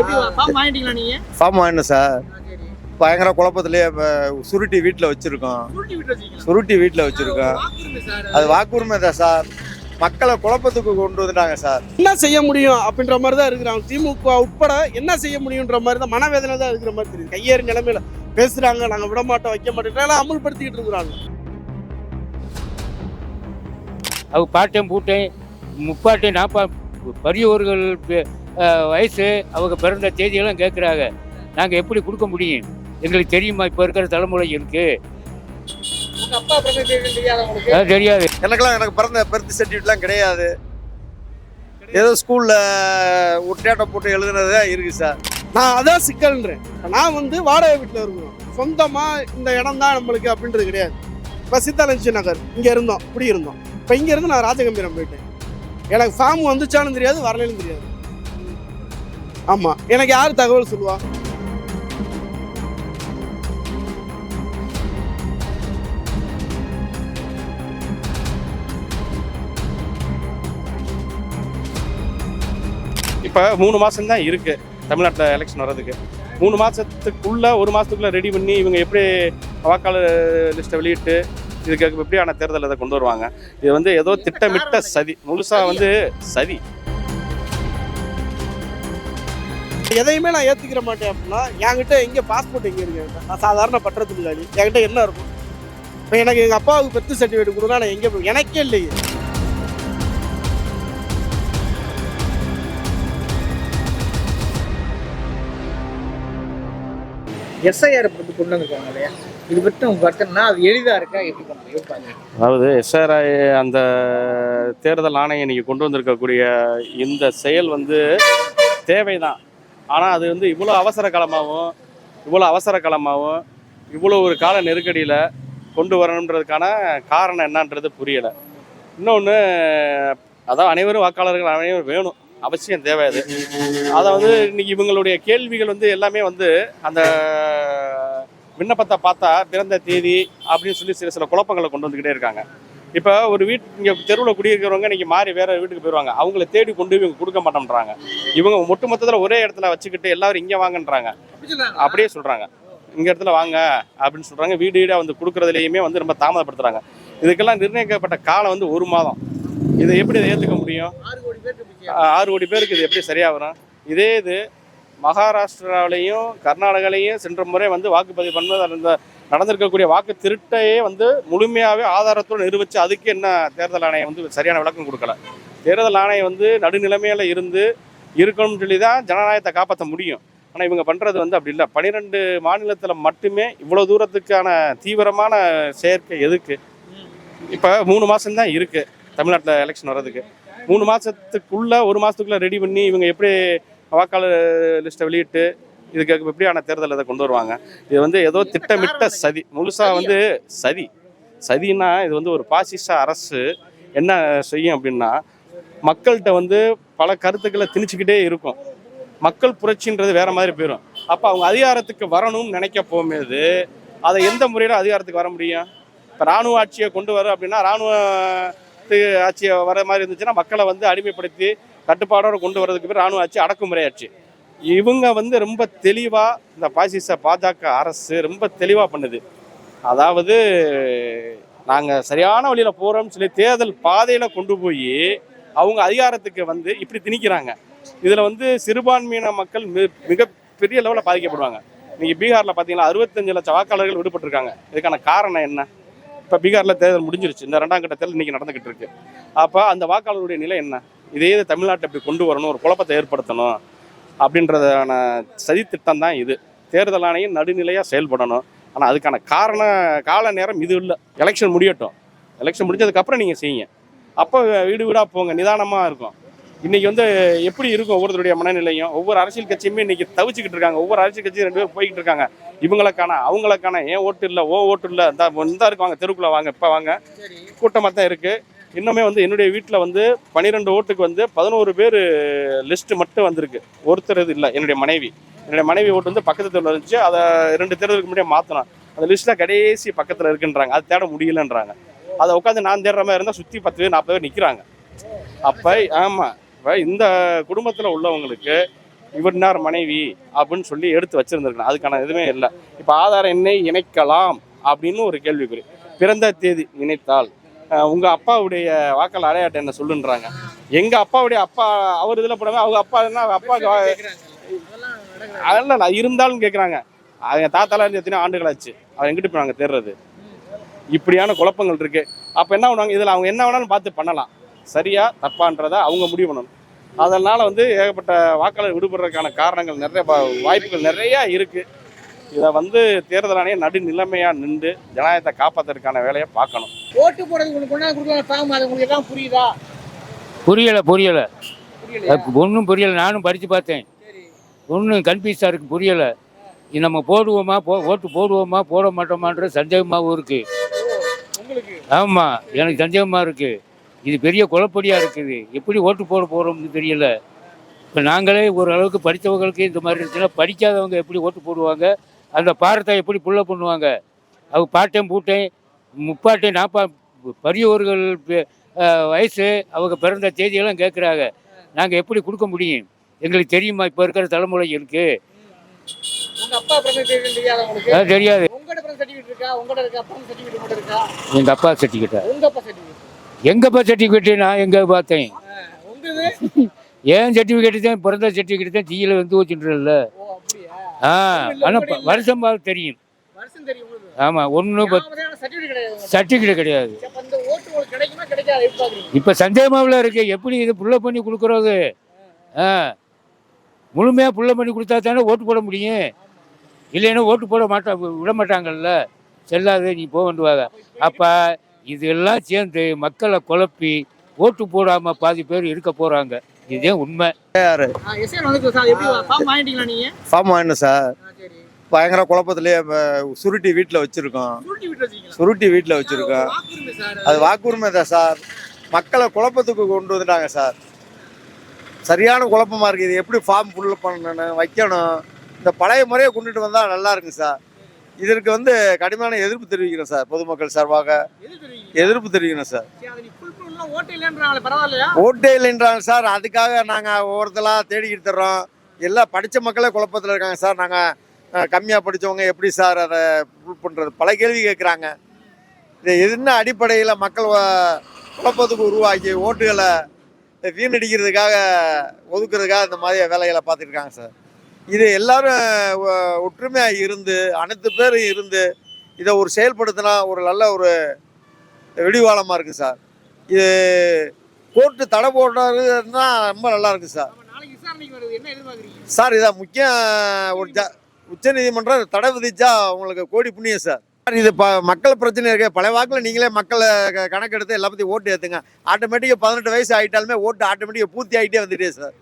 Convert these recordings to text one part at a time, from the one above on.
எப்படி ஃபார்ம் வாங்கிட்டீங்களா நீங்க? ஃபார்ம் வாங்கினேன் சார் சரி. பயங்கர குழப்பத்திலேயே இப்ப சுருட்டி வீட்டில் வச்சிருக்கோம். சுருட்டி வீட்டில் வச்சிருக்கோம். அது வாக்குரிமை தான் சார் மக்களை குழப்பத்துக்கு கொண்டு வந்துட்டாங்க சார் என்ன செய்ய முடியும் அப்படின்ற மாதிரி தான் இருக்கிறாங்க. திமுக உட்பட என்ன செய்ய முடியுன்ற மாதிரி தான் மனவேதனை தான் இருக்கிற மாதிரி தெரியுது. கையேறி நிலைமையில பேசுறாங்க நாங்க விட மாட்டோம் வைக்க மாட்டோம் அமல்படுத்திக்கிட்டு இருக்கிறாங்க. அவங்க பாட்டையும் பூட்டையும் முப்பாட்டையும் நாப்பா பெரியவர்கள் வயசு அவங்க பிறந்த தேதியெல்லாம் கேட்குறாங்க நாங்கள் எப்படி கொடுக்க முடியும்? எங்களுக்கு தெரியுமா இப்போ இருக்கிற தலைமுறை இருக்கு? உங்க அப்பா பிறந்த தேதி தெரியாத உங்களுக்கு? அது தெரியாது. எனக்கெல்லாம் எனக்கு பிறந்த பர்த் சர்டிஃபிகேட்லாம் கிடையாது. ஏதோ ஸ்கூலில் ஒரு டேட்டை போட்டு எழுதுனது தான் இருக்குது சார். நான் அதான் சிக்கல்ன்றேன். நான் வந்து வாடகை வீட்டில் இருக்கிறோம் சொந்தமா இந்த இடம் தான் நம்மளுக்கு அப்படின்றது கிடையாது. இப்போ சீதாலட்சுமி நகர் இங்க இருந்தோம். இப்படி இருந்தோம் இப்போ இங்க இருந்து நான் ராஜகம்பீரம் போயிட்டேன். எனக்கு ஃபார்ம் வந்துச்சாலும் தெரியாது வரலையும் தெரியாது. ஆமா. எனக்கு யார் தகவல் சொல்லுவா? இப்போ மூணு மாதம் தான் இருக்குது தமிழ்நாட்டில் எலெக்ஷன் வர்றதுக்கு. மூணு மாதத்துக்குள்ள ஒரு மாதத்துக்குள்ளே ரெடி பண்ணி இவங்க எப்படி வாக்காளர் லிஸ்ட்டை வெளியிட்டு இதுக்கு எப்படியான தேர்தல் இதை கொண்டு வருவாங்க? இது வந்து ஏதோ திட்டமிட்ட சதி. முழுசாக வந்து சதி. எதையுமே நான் ஏத்துக்கிற மாட்டேன் அப்படின்னா என்கிட்ட எங்க பாஸ்போர்ட் எங்க இருக்கு? நான் சாதாரண பற்றத்துக்காடி என்கிட்ட என்ன இருக்கும்? இப்போ எனக்கு எங்க அப்பாவுக்கு பெர்த் சர்டிஃபிகேட் கொடுத்தா நான் எங்க போய் எனக்கே இல்லையே. எஸ்ஐஆர் பத்தி கொண்டு வந்திருக்காங்க இல்லையா? இது பற்றி உங்க கருத்துனா அது எளிதா இருக்கா? எப்படி பண்ண முடியும் பாருங்க அதாவது எஸ்ஆர்ஐ அந்த தேர்தல் ஆணையம் இன்னைக்கு கொண்டு வந்திருக்கக்கூடிய இந்த செயல் வந்து தேவைதான். ஆனால் அது வந்து இவ்வளோ அவசர காலமாகவும் இவ்வளோ அவசர காலமாகவும் இவ்வளோ ஒரு கால நெருக்கடியில் கொண்டு வரணுன்றதுக்கான காரணம் என்னன்றது புரியலை. இன்னொன்று அதான் அனைவரும் வாக்காளர்கள் அனைவரும் வேணும். அவசியம் தேவை அது. அதை வந்து இன்னைக்கு இவங்களுடைய கேள்விகள் வந்து எல்லாமே வந்து அந்த விண்ணப்பத்தை பார்த்தா பிறந்த தேதி அப்படின்னு சொல்லி சில சில குழப்பங்களை கொண்டு வந்துக்கிட்டே இருக்காங்க. இப்போ ஒரு வீட் இங்கே தெருவில் குடியிருக்கிறவங்க இன்றைக்கி மாறி வேறு வீட்டுக்கு போயிடுவாங்க அவங்கள தேடி கொண்டு போய் இவங்க கொடுக்க மாட்டேன்றாங்க. இவங்க ஒட்டு மொத்தத்தில் ஒரே இடத்துல வச்சுக்கிட்டு எல்லாரும் இங்கே வாங்கன்றாங்க. அப்படியே சொல்கிறாங்க இங்கே இடத்துல வாங்க அப்படின்னு சொல்கிறாங்க வீடு வீடாக வந்து கொடுக்குறதுலையுமே வந்து ரொம்ப தாமதப்படுத்துகிறாங்க இதுக்கெல்லாம் நிர்ணயிக்கப்பட்ட காலம் வந்து ஒரு மாதம். இதை எப்படி இதை ஏற்றுக்க முடியும்? ஆறு கோடி பேருக்கு இது எப்படி சரியாக வரும் இதே இது மகாராஷ்டிராவிலையும் கர்நாடகாலையும் சென்ற முறை வந்து வாக்குப்பதிவு பண்ணுவது அந்த நடந்திருக்கக்கூடிய வாக்கு திருட்டையே வந்து முழுமையாகவே ஆதாரத்தோடு நிரூபித்து அதுக்கு என்ன தேர்தல் ஆணையம் வந்து சரியான விளக்கம் கொடுக்கல. தேர்தல் ஆணையம் வந்து நடுநிலைமையில் இருந்து இருக்கணும்னு சொல்லி தான் ஜனநாயகத்தை காப்பாற்ற முடியும். ஆனால் இவங்க பண்ணுறது வந்து அப்படி இல்லை. பன்னிரெண்டு மாநிலத்தில் மட்டுமே இவ்வளோ தூரத்துக்கான தீவிரமான செயற்கை எதுக்கு? இப்போ மூணு மாதம் தான் இருக்குது தமிழ்நாட்டில் எலெக்ஷன் வர்றதுக்கு. மூணு மாதத்துக்குள்ளே ஒரு மாதத்துக்குள்ளே ரெடி பண்ணி இவங்க எப்படி வாக்காளர் லிஸ்ட்டை வெளியிட்டு இதுக்கு எப்படியான தேர்தல் இதை கொண்டு வருவாங்க? இது வந்து ஏதோ திட்டமிட்ட சதி. முழுசாக வந்து சதி. சதின்னா இது வந்து ஒரு பாசிச அரசு என்ன செய்யும் அப்படின்னா மக்கள்கிட்ட வந்து பல கருத்துக்களை திணிச்சுக்கிட்டே இருக்கும். மக்கள் புரட்சின்றது வேற மாதிரி போயிடும் அப்போ அவங்க அதிகாரத்துக்கு வரணும்னு நினைக்க போகும்போது அதை எந்த முறையில் அதிகாரத்துக்கு வர முடியும்? இப்போ ராணுவ ஆட்சியை கொண்டு வர அப்படின்னா ராணுவ ஆட்சியை வர மாதிரி இருந்துச்சுன்னா மக்களை வந்து அடிமைப்படுத்தி கட்டுப்பாடோட கொண்டு வரதுக்கு பேர் ராணுவ ஆட்சி அடக்குமுறை ஆட்சி. இவங்க வந்து ரொம்ப தெளிவாக இந்த பாசிச பாஜக அரசு ரொம்ப தெளிவாக பண்ணுது. அதாவது நாங்கள் சரியான வழியில் போகிறோம்னு சொல்லி தேர்தல் பாதையில் கொண்டு போய் அவங்க அதிகாரத்துக்கு வந்து இப்படி திணிக்கிறாங்க. இதில் வந்து சிறுபான்மையின மக்கள் மி- மிகப்பெரிய லெவலில் பாதிக்கப்படுவாங்க. நீங்கள் பீகாரில் பார்த்தீங்கன்னா அறுபத்தஞ்சு லட்சம் வாக்காளர்கள் விடுபட்டிருக்காங்க. இதுக்கான காரணம் என்ன? இப்போ பீகாரில் தேர்தல் முடிஞ்சிருச்சு. இந்த ரெண்டாம் கட்ட தேர்தல் இன்னைக்கு நடந்துகிட்டு இருக்கு. அப்போ அந்த வாக்காளருடைய நிலை என்ன? இதே இது தமிழ்நாட்டை இப்படி கொண்டு வரணும் ஒரு குழப்பத்தை ஏற்படுத்தணும். அப்படின்றதான சதித்திட்டம் தான் இது. தேர்தல் ஆணையம் நடுநிலையாக செயல்படணும். ஆனால் அதுக்கான காரண கால நேரம் இது இல்லை. எலெக்ஷன் முடியட்டும். எலெக்ஷன் முடிஞ்சதுக்கப்புறம் நீங்கள் செய்யுங்க. அப்போ வீடு வீடாக போங்க. நிதானமாக இருக்கும். இன்றைக்கி வந்து எப்படி இருக்கும் ஒவ்வொருத்தருடைய மனநிலையும்? ஒவ்வொரு அரசியல் கட்சியுமே இன்னைக்கு தவிச்சுக்கிட்டு இருக்காங்க. ஒவ்வொரு அரசியல் கட்சியும் ரெண்டு பேரும் போய்கிட்டு இருக்காங்க. இவங்களுக்கான அவங்களுக்கான ஏன் ஓட்டு இல்லை? ஓ ஓட்டு இல்லை? இந்த இந்த இருக்கு வாங்க வாங்க. இப்போ வாங்க. கூட்டமாக தான் இருக்குது இன்னுமே வந்து என்னுடைய வீட்டில் வந்து பன்னிரெண்டு ஓட்டுக்கு வந்து பதினோரு பேர் லிஸ்ட்டு மட்டும் வந்திருக்கு. ஒருத்தர் இது இல்லை என்னுடைய மனைவி. என்னுடைய மனைவி ஓட்டு வந்து பக்கத்து தெருவில் இருந்துச்சு. அதை ரெண்டு தேர்தலுக்கு முன்னாடியே மாற்றணும் அந்த லிஸ்ட்டில் கடைசி பக்கத்தில் இருக்குன்றாங்க. அது தேட முடியலன்றாங்க. அதை உட்காந்து நான் தேடுற மாதிரி இருந்தால் சுற்றி பத்து பேர் நாற்பது பேர் நிற்கிறாங்க அப்போ ஆமாம் இப்போ இந்த குடும்பத்தில் உள்ளவங்களுக்கு இவர் மனைவி அப்படின்னு சொல்லி எடுத்து வச்சிருந்திருக்கணும். அதுக்கான எதுவுமே இல்லை. இப்போ ஆதாரம் என்னை இணைக்கலாம் அப்படின்னு ஒரு கேள்விக்குறி. பிறந்த தேதி இணைத்தால் அஹ், உங்க அப்பாவுடைய வாக்காளர் அடையாட்டை என்ன சொல்லுன்றாங்க? எங்க அப்பாவுடைய அப்பா அவர் இதுல போடாம அவங்க அப்பா என்ன அவங்க அப்பாவுக்கு அதெல்லாம் நான் இருந்தாலும் கேட்குறாங்க அவங்க தாத்தாலாம் இருந்து எத்தனை ஆண்டுகள் ஆச்சு. அவர் எங்கிட்டு போய் நாங்கள் தேடுறது? இப்படியான குழப்பங்கள் இருக்கு. அப்போ என்ன பண்ணுவாங்க? இதில் அவங்க என்ன வேணாலும் பார்த்து பண்ணலாம். சரியா தப்பான்றதை அவங்க முடிவு பண்ணணும். அதனால வந்து ஏகப்பட்ட வாக்காளர் விடுபடுறதுக்கான காரணங்கள் நிறைய வாய்ப்புகள் நிறைய இருக்கு. இதை வந்து தேர்தல் ஆணையம் நடுநிலைமையா நின்று ஜனநாயகத்தை காப்பாற்றுறதுக்கான வேலையை பார்க்கணும். ஓட்டு போடுறது உங்களுக்கு கொண்டாந்து கொடுக்கலாம் ஃபார்ம் அது உங்களுக்கு எல்லாம் புரியுதா? புரியலை புரியலை. ஒன்றும் புரியலை நானும் படித்து பார்த்தேன். சரி. ஒன்றும் கன்ஃபியூஸாக இருக்குது புரியலை. இது நம்ம போடுவோமா போ ஓட்டு போடுவோமா போட மாட்டோமான்ற சந்தேகமாகவும் இருக்குது உங்களுக்கு? ஆமாம் எனக்கு சந்தேகமாக இருக்குது இது பெரிய குழப்படியாக இருக்குது. எப்படி ஓட்டு போட போகிறோம்னு தெரியல. இப்போ நாங்களே ஓரளவுக்கு படித்தவங்களுக்கு இந்த மாதிரி இருந்துச்சுன்னா படிக்காதவங்க எப்படி ஓட்டு போடுவாங்க? அந்த பாரத்தை எப்படி புள்ள பண்ணுவாங்க? அவங்க பாட்டையும் பூட்டையும் முப்பாட்டையும் நாப்பா பெரியவர்கள் வயசு அவங்க பிறந்த தேதியெல்லாம் கேட்குறாங்க. நாங்கள் எப்படி கொடுக்க முடியும்? எங்களுக்கு தெரியுமா இப்போ இருக்கிற அப்பா தெரியாத தெரியாது. சர்டிஃபிகேட் இருக்கா? உங்களோட இருக்கா? அப்பா அப்பா சர்டிஃபிகேட்டை அப்பா சர்டிஃபிகேட் எங்கப்பா சர்டிஃபிகேட்டு நான் எங்கே பார்த்தேன்? ஏன் சர்டிஃபிகேட் தான் பிறந்த சர்டிஃபிகேட் தான் தீயில வந்து அப்படியா? ஆ ஆனால் வருஷம் பார்த்து தெரியும். ஆமாம் ஒன்று சர்டிஃபிகேட் கிடையாது இப்போ சந்தேகமாவில் இருக்கு. எப்படி இது புள்ள பண்ணி கொடுக்குறது? ஆ. முழுமையாக புள்ள பண்ணி கொடுத்தா தானே ஓட்டு போட முடியும். இல்லைன்னா ஓட்டு போட மாட்டா விட மாட்டாங்கல்ல. செல்லாது நீ போக வேண்டுவாங்க அப்போ இதெல்லாம் சேர்ந்து மக்களை குழப்பி ஓட்டு போடாமல் பாதி பேர் இருக்க போகிறாங்க இதுதான் உண்மை. சார் எப்படி ஃபார்ம் வாங்கிட்டீங்களா நீங்க? ஃபார்ம் வாங்கினோம் சார். பயங்கர குழப்பத்திலேயே சுருட்டி வீட்டில் வச்சிருக்கோம். சுருட்டி வீட்டில் வச்சிருக்கோம். வாக்குரிமை சார் அது. வாக்குரிமை தான் சார். மக்களை குழப்பத்துக்கு கொண்டு வந்துட்டாங்க சார். சரியான குழப்பமா இருக்கு. இது எப்படி ஃபார்ம் ஃபுல் பண்ணணும் வைக்கணும். இந்த பழைய முறையை கொண்டுட்டு வந்தால் நல்லா இருக்குங்க சார். இதற்கு வந்து கடுமையான எதிர்ப்பு தெரிவிக்கிறோம் சார் பொதுமக்கள் சார்பாக. எதிர்ப்பு தெரிவிக்கணும் சார். ஓட்டு இல்லைன்றாங்க சார் அதுக்காக நாங்கள் ஒவ்வொருத்தலாம் தேடிக்கிட்டு தர்றோம். எல்லாம் படித்த மக்களே குழப்பத்தில் இருக்காங்க சார் நாங்கள் கம்மியாக படித்தவங்க எப்படி சார் அதை ஃபுல் பண்ணுறது பல கேள்வி கேட்குறாங்க இது என்ன அடிப்படையில் மக்கள் குழப்பத்துக்கு உருவாக்கி ஓட்டுகளை வீணடிக்கிறதுக்காக ஒதுக்குறதுக்காக இந்த மாதிரி வேலைகளை பார்த்துட்டு இருக்காங்க சார். இது எல்லாரும் ஒற்றுமையாக இருந்து அனைத்து பேரும் இருந்து இதை ஒரு செயல்படுத்தினா ஒரு நல்ல ஒரு வெடிவாளமாக இருக்குது சார். இது கோர்ட்டு தடை போடுறதுன்னா ரொம்ப நல்லா இருக்கு சார். சார் இதான் முக்கியம் ஒரு ஜ உச்சநீதிமன்றம் தடை விதிச்சா உங்களுக்கு கோடி புண்ணியம் சார். சார் இது ப மக்கள் பிரச்சனை இருக்கு பழைய வாக்கில் நீங்களே மக்களை கணக்கெடுத்து எல்லாத்தையும் ஓட்டு ஏற்றுங்க ஆட்டோமேட்டிக்காக பதினெட்டு வயசு ஆகிட்டாலுமே ஓட்டு ஆட்டோமேட்டிக்காக பூர்த்தி ஆகிட்டே வந்துட்டே சார்.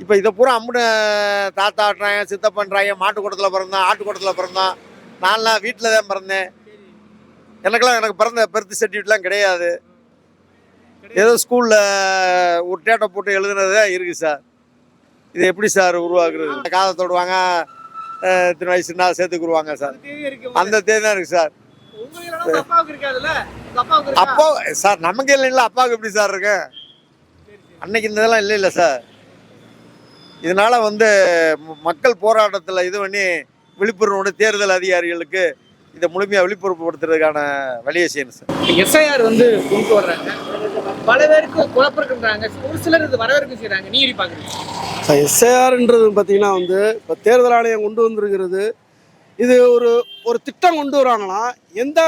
இப்போ இதை பூரா அம்முட தாத்தா ஆட்டுறாங்க சித்தப்பன்றாங்க மாட்டு கூட்டத்தில் பிறந்தான் ஆட்டு கூட்டத்தில் பிறந்தான். நான்லாம் வீட்டில் தான் பிறந்தேன். எனக்கெல்லாம் எனக்கு பிறந்த பெர்த் சர்டிஃபிகேட்லாம் கிடையாது. ஏதோ ஸ்கூலில் ஒரு டேட்டை போட்டு எழுதுனது தான் இருக்குது சார் இது எப்படி சார் உருவாக்குறது? காதை தொடுவாங்க இத்தனை வயசுனா சேர்த்துக்குருவாங்க சார் அந்த தேதி தான் இருக்குது சார்? அப்பா சார் நமக்கு இல்லைங்களா அப்பாவுக்கு எப்படி சார் இருக்கு? அன்னைக்கு இந்த இதெல்லாம் இல்லை இல்லை சார் இதனால வந்து மக்கள் போராட்டத்தில் இது பண்ணி விழிப்புணர்வு தேர்தல் அதிகாரிகளுக்கு இதை முழுமையாக விழிப்புணர்வுப்படுத்துறதுக்கான வழியை செய்யணும் சார். எஸ்ஐஆர் வந்து கொண்டு வர்றாங்க. பல பேருக்கு குழப்பம் இருக்குன்றாங்க ஒரு சிலர் இது வரவேற்கும் செய்றாங்க. நீ எப்படி பாக்குறீங்க? எஸ்ஏஆர்ன்றது பார்த்தீங்கன்னா வந்து இப்போ தேர்தல் ஆணையம் கொண்டு வந்திருக்கிறது. இது ஒரு ஒரு திட்டம் கொண்டு வராங்கன்னா எந்த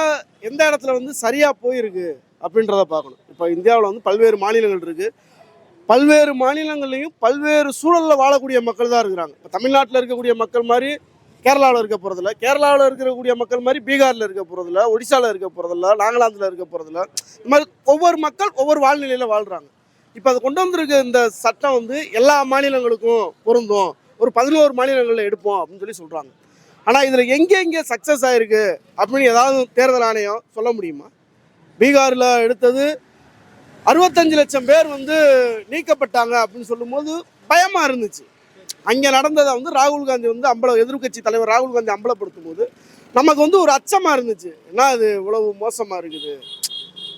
எந்த இடத்துல வந்து சரியாக போயிருக்கு அப்படின்றத பார்க்கணும். இப்போ இந்தியாவில் வந்து பல்வேறு மாநிலங்கள் இருக்குது பல்வேறு மாநிலங்கள்லையும் பல்வேறு சூழலில் வாழக்கூடிய மக்கள் தான் இருக்கிறாங்க. இப்போ தமிழ்நாட்டில் இருக்கக்கூடிய மக்கள் மாதிரி கேரளாவில் இருக்க போகிறதில்ல கேரளாவில் இருக்கக்கூடிய மக்கள் மாதிரி பீகாரில் இருக்க போகிறதில்ல ஒடிசாவில் இருக்க போகிறதில்ல நாகாலாந்தில் இருக்க போகிறதில்ல இந்த மாதிரி ஒவ்வொரு மக்கள் ஒவ்வொரு வாழ்நிலையில் வாழ்கிறாங்க இப்போ அது கொண்டு வந்திருக்க இந்த சட்டம் வந்து எல்லா மாநிலங்களுக்கும் பொருந்தும். ஒரு பதினோரு மாநிலங்களில் எடுப்போம் அப்படின்னு சொல்லி சொல்கிறாங்க ஆனால் இதில் எங்கே எங்கே சக்ஸஸ் ஆகிருக்கு அப்படின்னு ஏதாவது தேர்தல் ஆணையம் சொல்ல முடியுமா? பீகாரில் எடுத்தது அறுபத்தஞ்சு லட்சம் பேர் வந்து நீக்கப்பட்டாங்க அப்படின்னு சொல்லும்போது பயமாக இருந்துச்சு. அங்கே நடந்ததை வந்து ராகுல் காந்தி வந்து அம்பல எதிர்க்கட்சி தலைவர் ராகுல் காந்தி அம்பலப்படுத்தும் போது நமக்கு வந்து ஒரு அச்சமாக இருந்துச்சு. என்ன அது இவ்வளவு மோசமாக இருக்குது?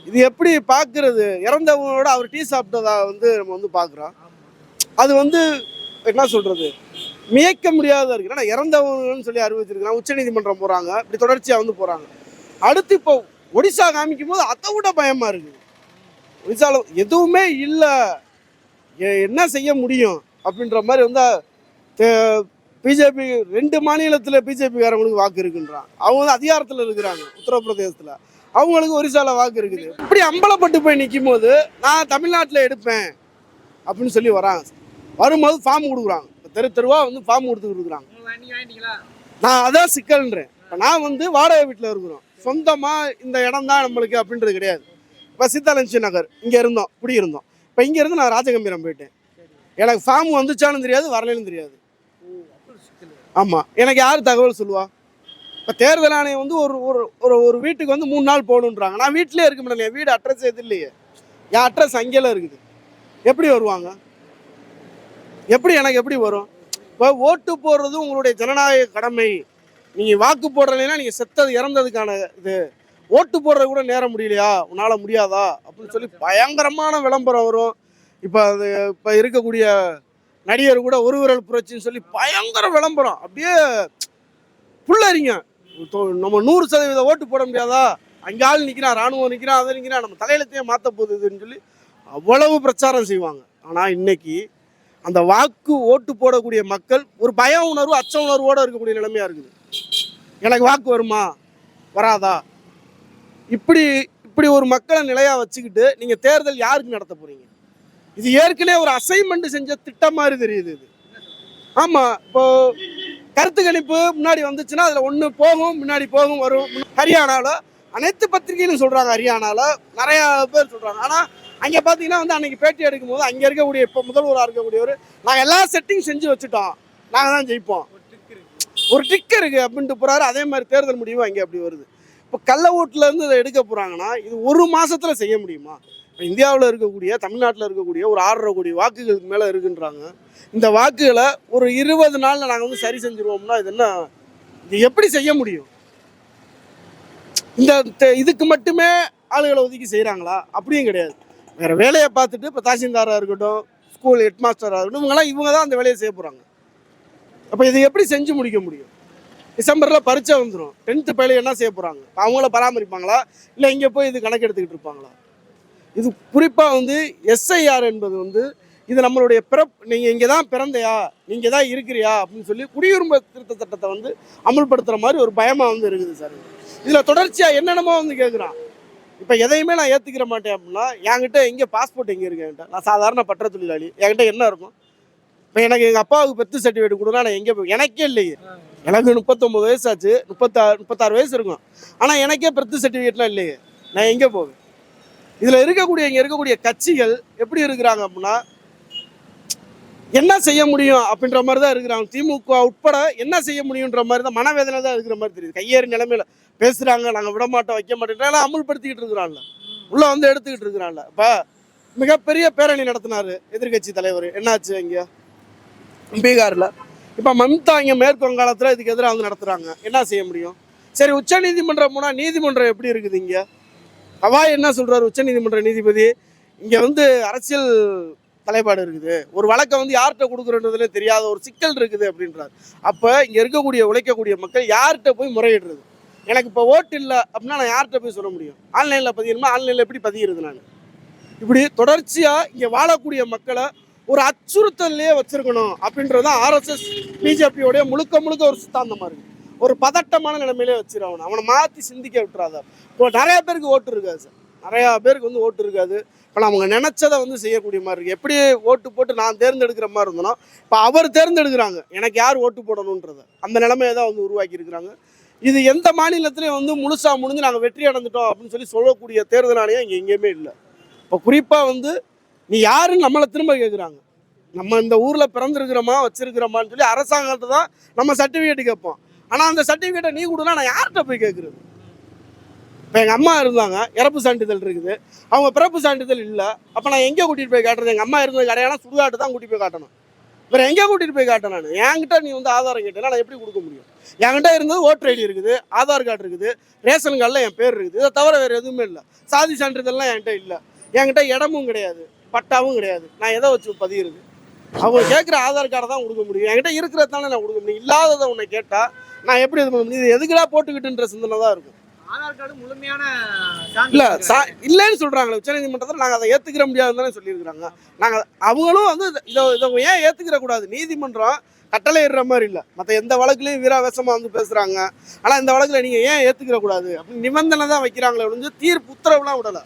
இது எப்படி பார்க்கறது இறந்தவங்களோட அவர் டீ சாப்பிட்டதா வந்து நம்ம வந்து பார்க்குறோம் அது வந்து என்ன சொல்கிறது மியக்க முடியாத இருக்கு. ஏன்னா இறந்தவங்கன்னு சொல்லி அறிவிச்சிருக்காங்க உச்சநீதிமன்றம் போகிறாங்க இப்படி தொடர்ச்சியாக வந்து போகிறாங்க அடுத்து இப்போ ஒடிசா காமிக்கும் போது அதை விட பயமாக இருக்குது ஒடிசாவில் எதுவுமே இல்லை. என்ன செய்ய முடியும் அப்படின்ற மாதிரி வந்து பிஜேபி ரெண்டு மாநிலத்தில் பிஜேபிக்காரங்களுக்கு வாக்கு இருக்குன்றான். அவங்க வந்து அதிகாரத்தில் இருக்கிறாங்க உத்தரப்பிரதேசத்தில். அவங்களுக்கு ஒரிசால வாக்கு இருக்குது. இப்படி அம்பலப்பட்டு போய் நிற்கும் போது நான் தமிழ்நாட்டில் எடுப்பேன் அப்படின்னு சொல்லி வராங்க. வரும்போது ஃபார்ம் கொடுக்குறாங்க. தெரு தெருவா வந்து ஃபார்ம் நீங்க வாங்கிட்டீங்களா? நான் அதான் சிக்கல்ன்றேன். இப்ப நான் வந்து வாடகை வீட்டில் இருக்கிறோம். சொந்தமாக இந்த இடம் தான் நம்மளுக்கு அப்படின்றது கிடையாது. இப்போ சீதாலட்சுமி நகர் இங்கே இருந்தோம் இப்படி இருந்தோம் இப்போ இங்கேருந்து நான் ராஜகம்பீரம் போயிட்டேன். எனக்கு ஃபார்ம் வந்துச்சாலும் தெரியாது வரலன்னு தெரியாது. ஆமாம் எனக்கு யார் தகவல் சொல்லுவா? இப்போ தேர்தல் ஆணையம் வந்து ஒரு ஒரு ஒரு ஒரு வீட்டுக்கு வந்து மூணு நாள் போகணுன்றாங்க. நான் வீட்டிலே இருக்க முடியல என் வீடு அட்ரஸ் எது இல்லையே. என் அட்ரஸ் அங்கேலாம் இருக்குது. எப்படி வருவாங்க? எப்படி எனக்கு எப்படி வரும்? இப்போ ஓட்டு போடுறது உங்களுடைய ஜனநாயக கடமை. நீங்கள் வாக்கு போடுறதுனா நீங்கள் செத்தது இறந்ததுக்கான இது. ஓட்டு போடுறது கூட நேரம் முடியலையா? உன்னால் முடியாதா? அப்படின்னு சொல்லி பயங்கரமான விளம்பரம் வரும். இப்போ அது இப்போ இருக்கக்கூடிய நடிகர் கூட ஒரு விரல் புரட்சின்னு சொல்லி பயங்கர விளம்பரம். அப்படியே புள்ளறிங்க தொ- நம்ம நூறு சதவீத ஓட்டு போட முடியாதா? அங்கே ஆள் நிற்கிறான் ராணுவம் நிற்கிறான் அதை நிற்கிறான் நம்ம தலையிலத்தையே மாற்ற போகுதுன்னு சொல்லி அவ்வளவு பிரச்சாரம் செய்வாங்க. ஆனால் இன்னைக்கு அந்த வாக்கு ஓட்டு போடக்கூடிய மக்கள் ஒரு பய உணர்வு அச்ச உணர்வோடு இருக்கக்கூடிய நிலைமையாக இருக்குது. எனக்கு வாக்கு வருமா? வராதா? இப்படி இப்படி ஒரு மக்களை நிலையாக வச்சுக்கிட்டு நீங்கள் தேர்தல் யாருக்கு நடத்த போகிறீங்க இது ஏற்கனவே ஒரு அசைன்மெண்ட் செஞ்ச திட்டம் மாதிரி தெரியுது இது. ஆமாம் இப்போ கருத்து கணிப்பு முன்னாடி வந்துச்சுன்னா அதில் ஒன்று போகும் முன்னாடி போகும் வரும். ஹரியானாவில் அனைத்து பத்திரிகையிலும் சொல்கிறாங்க ஹரியானாவில் நிறையா பேர் சொல்கிறாங்க ஆனால் அங்கே பார்த்தீங்கன்னா வந்து அன்றைக்கி பேட்டி எடுக்கும்போது அங்கே இருக்கக்கூடிய இப்போ முதல்வராக இருக்கக்கூடியவர் நாங்கள் எல்லா செட்டிங் செஞ்சு வச்சுட்டோம். நாங்கள் தான் ஜெயிப்போம். ஒரு டிக் இருக்குது அப்படின்ட்டு போகிறாரு அதே மாதிரி தேர்தல் முடிவு அங்கே அப்படி வருது. இப்போ கள்ள ஓட்டுல இருந்து இதை எடுக்க போகிறாங்கன்னா இது ஒரு மாதத்தில் செய்ய முடியுமா? இப்போ இந்தியாவில் இருக்கக்கூடிய தமிழ்நாட்டில் இருக்கக்கூடிய ஒரு ஆறரை கோடி வாக்குகளுக்கு மேலே இருக்குன்றாங்க. இந்த வாக்குகளை ஒரு இருபது நாளில் நாங்கள் வந்து சரி செஞ்சுருவோம்னா இது என்ன இது எப்படி செய்ய முடியும்? இந்த இதுக்கு மட்டுமே ஆளுகளை ஒதுக்கி செய்கிறாங்களா அப்படியும் கிடையாது. வேறு வேலையை பார்த்துட்டு இப்போ தாசில்தாராக இருக்கட்டும் ஸ்கூல் ஹெட்மாஸ்டராக இருக்கட்டும் இவங்கெல்லாம் இவங்க தான் அந்த வேலையை செய்ய போகிறாங்க அப்போ இதை எப்படி செஞ்சு முடிக்க முடியும்? டிசம்பரில் பரீட்சை வந்துடும் டென்த்து பயில என்ன செய்ய போகிறாங்க அவங்கள பராமரிப்பாங்களா? இல்லை இங்கே போய் இது கணக்கு எடுத்துக்கிட்டு இருப்பாங்களா? இது குறிப்பாக வந்து எஸ்ஐஆர் என்பது வந்து இது நம்மளுடைய பிறப் நீங்கள் இங்கே தான் பிறந்தையா? நீங்கள் தான் இருக்கிறியா? அப்படின்னு சொல்லி குடியுரிமை திருத்த சட்டத்தை வந்து அமல்படுத்துகிற மாதிரி ஒரு பயமாக வந்து இருக்குது சார். இதில் தொடர்ச்சியாக என்னென்னமோ வந்து கேட்குறான் இப்போ எதையுமே நான் ஏற்றுக்கிற மாட்டேன் அப்படின்னா என்கிட்ட எங்கே பாஸ்போர்ட் எங்கே இருக்கு என்கிட்ட? நான் சாதாரண பற்ற தொழிலாளி. என்கிட்ட என்ன இருக்கும்? இப்போ எனக்கு எங்கள் அப்பாவுக்கு பெத்து சர்டிஃபிகேட் கொடுனா நான் எங்கே போய் எனக்கே இல்லையே. எனக்கு முப்பத்தொம்பது வயசு ஆச்சு முப்பத்தாறு முப்பத்தாறு வயசு இருக்கும். ஆனால் எனக்கே பெர்த் சர்டிஃபிகேட்லாம் இல்லையே. நான் எங்கே போவேன்? இதில் இருக்கக்கூடிய இங்கே இருக்கக்கூடிய கட்சிகள் எப்படி இருக்கிறாங்க அப்படின்னா என்ன செய்ய முடியும் அப்படின்ற மாதிரி தான் இருக்கிறாங்க. திமுக உட்பட என்ன செய்ய முடியுன்ற மாதிரி தான் மனவேதனை தான் இருக்கிற மாதிரி தெரியுது. கையேறி நிலைமையில பேசுகிறாங்க நாங்கள் விட மாட்டோம் வைக்க மாட்டோம் அமுல்படுத்திக்கிட்டு இருக்கிறான்ல உள்ளே வந்து எடுத்துக்கிட்டு இருக்கிறான்ல இப்போ மிகப்பெரிய பேரணி நடத்தினார் எதிர்க்கட்சி தலைவர். என்னாச்சு இங்கே? பீகாரில். இப்போ மம்தா இங்கே மேற்கு வங்காளத்தில் இதுக்கு எதிராக வந்து நடத்துகிறாங்க என்ன செய்ய முடியும்? சரி உச்ச நீதிமன்றம் போனால் நீதிமன்றம் எப்படி இருக்குது இங்கே? அவா என்ன சொல்கிறாரு உச்ச நீதிமன்ற நீதிபதி இங்கே வந்து அரசியல் தலைப்பாடு இருக்குது. ஒரு வழக்கை வந்து யார்கிட்ட கொடுக்குறன்றதுல தெரியாத ஒரு சிக்கல் இருக்குது அப்படின்றார். அப்போ இங்கே இருக்கக்கூடிய உழைக்கக்கூடிய மக்கள் யார்கிட்ட போய் முறையிடுறது? எனக்கு இப்போ ஓட்டு இல்லை அப்படின்னா நான் யார்கிட்ட போய் சொல்ல முடியும்? ஆன்லைனில் பதியணுமா? ஆன்லைனில் எப்படி பதிகிறது நான்? இப்படி தொடர்ச்சியாக இங்கே வாழக்கூடிய மக்களை ஒரு அச்சுறுத்தல்லையே வச்சிருக்கணும் அப்படின்றது தான் ஆர்எஸ்எஸ் பிஜேபியோடைய முழுக்க முழுக்க ஒரு சித்தாந்தமாக இருக்குது ஒரு பதட்டமான நிலைமையிலே வச்சிரு அவனை மாற்றி சிந்திக்க விட்டுறாத. இப்போ நிறைய பேருக்கு ஓட்டு இருக்காது சார். நிறையா பேருக்கு வந்து ஓட்டு இருக்காது. இப்போ அவங்க நினச்சதை வந்து செய்யக்கூடிய மாதிரி இருக்குது எப்படி ஓட்டு போட்டு நான் தேர்ந்தெடுக்கிற மாதிரி இருந்தனோ இப்போ அவர் தேர்ந்தெடுக்கிறாங்க. எனக்கு யார் ஓட்டு போடணுன்றத. அந்த நிலைமையை தான் வந்து உருவாக்கி இருக்கிறாங்க. இது எந்த மாநிலத்திலையும் வந்து முழுசாக முடிஞ்சு நாங்கள் வெற்றி அடைஞ்சிட்டோம் அப்படின்னு சொல்லி சொல்லக்கூடிய தேர்தல் ஆணையம் இங்கே எங்கேயுமே இல்லை. இப்போ குறிப்பாக வந்து நீ யாருன்னு நம்மளை திரும்ப கேட்குறாங்க நம்ம இந்த ஊரில் பிறந்திருக்கிறோமா வச்சிருக்கிறோமான்னு சொல்லி அரசாங்கத்தை தான் நம்ம சர்டிஃபிகேட் கேட்போம். ஆனால் அந்த சர்டிஃபிகேட்டை நீ கொடுனா நான் யார்கிட்ட போய் கேட்குறது இப்போ எங்கள் அம்மா இருந்தாங்க இறப்பு சான்றிதழ் இருக்குது. அவங்க பிறப்பு சான்றிதழ் இல்லை. அப்போ நான் எங்கே கூட்டிகிட்டு போய் காட்டுறது? எங்கள் அம்மா இருந்தது கிடையாது சுடுகாட்டு தான் கூட்டிகிட்டு போய் காட்டணும். வேறு எங்கே கூட்டிகிட்டு போய் காட்டணும் நான்? என்கிட்ட நீ வந்து ஆதாரம் கேட்டேன்னா நான் எப்படி கொடுக்க முடியும்? என்கிட்ட இருந்தது ஓட்டர் ஐடி இருக்குது ஆதார் கார்டு இருக்குது ரேஷன் கார்டில் என் பேர் இருக்குது. இதை தவிர வேறு எதுவுமே இல்லை. சாதி சான்றிதழ்லாம் என்கிட்ட இல்லை. என்கிட்ட இடமும் கிடையாது. பட்டாவும் கிடையாது. நான் எதை வச்சு பதியிறது? அவங்க கேட்குற ஆதார் கார்டை தான் கொடுக்க முடியும். என்கிட்ட இருக்கிறதானே நான் கொடுக்க முடியும். இல்லாததை உன்னை கேட்டால் நான் எப்படி இது பண்ண முடியும்? இது எதுக்குடா போட்டுக்கிட்டுன்ற சிந்தனை தான் இருக்கும். ஆதார் கார்டு முழுமையான சான்று இல்ல. சா இல்லைன்னு சொல்றாங்களே உச்சநீதிமன்றத்தில் நாங்கள் அதை ஏத்துக்கிற முடியாதுன்னு தானே சொல்லியிருக்கிறாங்க. நாங்கள் அவங்களும் வந்து இதை இதை ஏன் ஏத்துக்கிற கூடாது? நீதிமன்றம் கட்டளை இடுற மாதிரி இல்லை. மற்ற எந்த வழக்குலையும் வீராவேசமாக வந்து பேசுறாங்க. ஆனால் இந்த வழக்கில் நீங்கள் ஏன் ஏத்துக்கிற கூடாது? அப்படின்னு நிபந்தனை தான் வைக்கிறாங்களே ஒழிஞ்சு தீர்ப்பு உத்தரவுலாம் விடலை.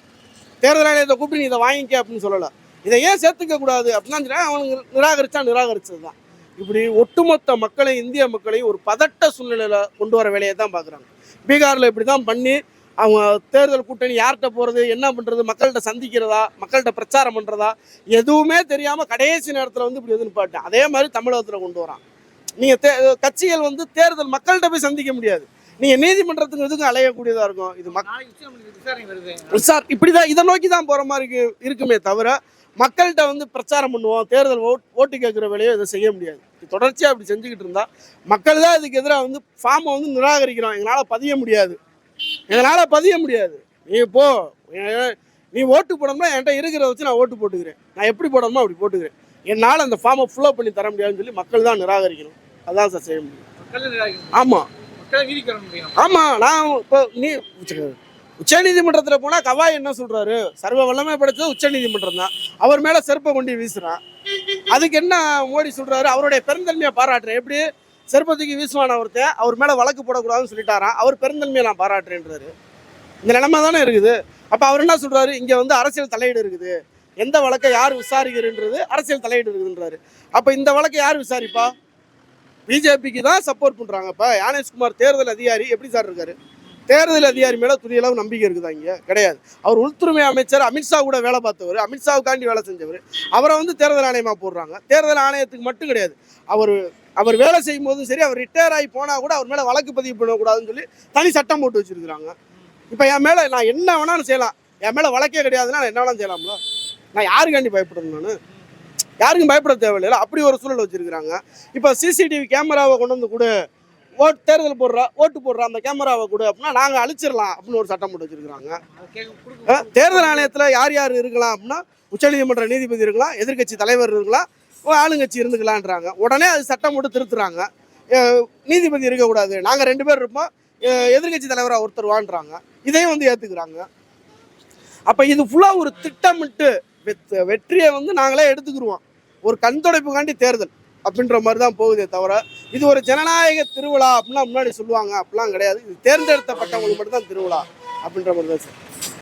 தேர்தல் ஆணையத்தை கூப்பிட்டு நீ இதை வாங்கிக்க அப்படின்னு சொல்லலை. இதை ஏன் சேர்த்துக்க கூடாது அப்படின்னு சொன்னா அவனுக்கு நிராகரிச்சா நிராகரிச்சது தான் இப்படி ஒட்டுமொத்த மக்களையும் இந்திய மக்களையும் ஒரு பதட்ட சூழ்நிலையில கொண்டு வர வேலையை தான் பார்க்குறாங்க. பீகாரில் இப்படி தான் பண்ணி அவங்க தேர்தல் கூட்டணி யார்கிட்ட போகிறது என்ன பண்ணுறது மக்கள்கிட்ட சந்திக்கிறதா மக்கள்கிட்ட பிரச்சாரம் பண்ணுறதா எதுவுமே தெரியாமல் கடைசி நேரத்தில் வந்து இப்படி வந்து நிப்பாட்டேன் அதே மாதிரி தமிழகத்தில் கொண்டு வரான். நீங்கள் தே கட்சிகள் வந்து தேர்தல் மக்கள்கிட்ட போய் சந்திக்க முடியாது. நீங்கள் நீதிமன்றத்துக்கு எதுக்கும் அலையக்கூடியதாக இருக்கும்? இது மக் நாளைக்கு உச்சநீதிமன்றத்துக்கு விசாரணை வருது. சார் இப்படிதான் இதை நோக்கி தான் போற மாதிரி இருக்கு இருக்குமே தவிர மக்கள்கிட்ட வந்து பிரச்சாரம் பண்ணுவோம் தேர்தல் ஓட் ஓட்டு கேட்குற வேலையை இதை செய்ய முடியாது. தொடர்ச்சியாக இப்படி செஞ்சுக்கிட்டு இருந்தா மக்கள் தான் இதுக்கு எதிராக வந்து ஃபார்மை வந்து நிராகரிக்கிறோம் எங்களால் பதிய முடியாது. எங்களால் பதிய முடியாது. நீ போ. ஏ- நீ ஓட்டு போடணும்னா என்கிட்ட இருக்கிறத வச்சு நான் ஓட்டு போட்டுக்கிறேன். நான் எப்படி போடணுமோ அப்படி போட்டுக்கிறேன். என்னால் அந்த ஃபார்மை ஃபுல்லப் பண்ணி தர முடியாதுன்னு சொல்லி மக்கள் தான் நிராகரிக்கணும். அதான் சார் செய்ய முடியும். ஆமாம் ஆமாம் நான் இப்போ நீ உச்சநீதிமன்றத்தில் போனால் கவாய் என்ன சொல்கிறாரு சர்வ வல்லமை படைச்சது உச்சநீதிமன்றம் தான். அவர் மேலே செருப்பை கொண்டு வீசுகிறான் அதுக்கு என்ன மோடி சொல்கிறாரு அவருடைய பெருந்தன்மையை பாராட்டுறேன். எப்படி? செருப்பத்துக்கு வீசுவான ஒருத்தன் அவர் மேலே வழக்கு போடக்கூடாதுன்னு சொல்லிட்டாராம். அவர் பெருந்தன்மையை நான் பாராட்டுறேன்றாரு. இந்த நிலைமை தானே இருக்குது. அப்போ அவர் என்ன சொல்கிறாரு இங்கே வந்து அரசியல் தலையீடு இருக்குது. எந்த வழக்கை யார் விசாரிக்கிறன்றது அரசியல் தலையீடு இருக்குதுன்றாரு. அப்போ இந்த வழக்கை யார் விசாரிப்பா? பிஜேபிக்கு தான் சப்போர்ட் பண்ணுறாங்க இப்போ யானேஷ்குமார் தேர்தல் அதிகாரி எப்படி சார் இருக்காரு? தேர்தல் அதிகாரி மேலே துணியளவு நம்பிக்கை இருக்குதா இங்கே? கிடையாது. அவர் உள்துறை அமைச்சர் அமித்ஷா கூட வேலை பார்த்தவர். அமித்ஷாவுக்காண்டி வேலை செஞ்சவர். அவரை வந்து தேர்தல் ஆணையமாக போடுறாங்க. தேர்தல் ஆணையத்துக்கு மட்டும் கிடையாது. அவர் அவர் வேலை செய்யும் போதும் சரி அவர் ரிட்டையர் ஆகி போனால் கூட அவர் மேலே வழக்கு பதிவு பண்ணக்கூடாதுன்னு சொல்லி தனி சட்டம் போட்டு வச்சுருக்குறாங்க. இப்போ என் மேலே நான் என்ன வேணாலும் செய்யலாம். என் மேலே வழக்கே கிடையாதுன்னா நான் என்ன வேணாலும் செய்யலாம்ல? நான் யாருக்காண்டி பயப்படணும் நான்? யாருக்கும் பயப்பட தேவையில்லை. அப்படி ஒரு சூழல் வச்சுருக்குறாங்க. இப்போ சிசிடிவி கேமராவை கொண்டு வந்து கூட. ஓட்டு தேர்தல் போடுறா ஓட்டு போடுறா அந்த கேமராவை கொடு அப்படின்னா நாங்கள் அழிச்சிடலாம் அப்படின்னு ஒரு சட்டம் போட்டு வச்சிருக்கிறாங்க. தேர்தல் ஆணையத்தில் யார் யார் இருக்கலாம் அப்படின்னா உச்சநீதிமன்ற நீதிபதி இருக்கலாம் எதிர்க்கட்சி தலைவர் இருக்கலாம் ஆளுங்கட்சி இருந்துக்கலான்றாங்க. உடனே அது சட்டம் போட்டு திருத்துறாங்க. நீதிபதி இருக்கக்கூடாது. நாங்கள் ரெண்டு பேர் இருப்போம். எதிர்கட்சி எதிர்க்கட்சி தலைவராக ஒருத்தர் வான்றாங்க. இதையும் வந்து ஏற்றுக்கிறாங்க அப்போ இது ஃபுல்லாக ஒரு திட்டமிட்டு வெத்- வெற்றியை வந்து நாங்களே எடுத்துக்கிருவோம். ஒரு கண் துடைப்புக்காண்டி தேர்தல். அப்படின்ற மாதிரி தான் போகுதே தவிர இது ஒரு ஜனநாயக திருவிழா அப்படின்னா முன்னாடி சொல்லுவாங்க. அப்படிலாம் கிடையாது. இது தேர்ந்தெடுத்தப்பட்டவங்களுக்கு மட்டும் தான் திருவிழா அப்படின்ற மாதிரி தான் சார்.